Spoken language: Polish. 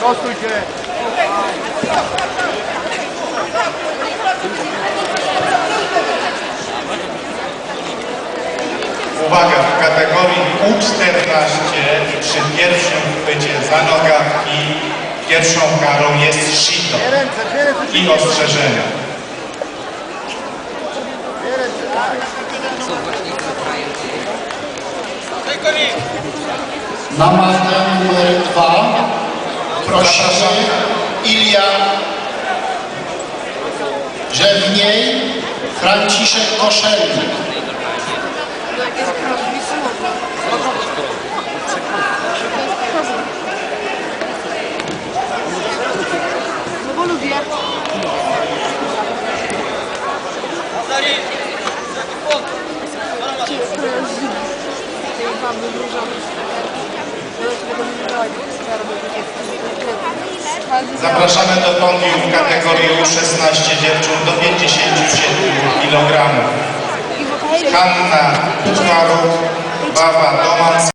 Prostuj się. Uwaga, w kategorii U14 przy pierwszym chwycie za nogawki pierwszą karą jest shito i ostrzeżenia. Na matę numer 2 Rosiny, Ilia Rzewniej, Franciszek Koszelnik. Mamy dużo, ale będą wybrać skarby, takie Zapraszamy do podium w kategorii U16 dziewczyn do 57 kg. Hanna Kucharuk, Bawa Doman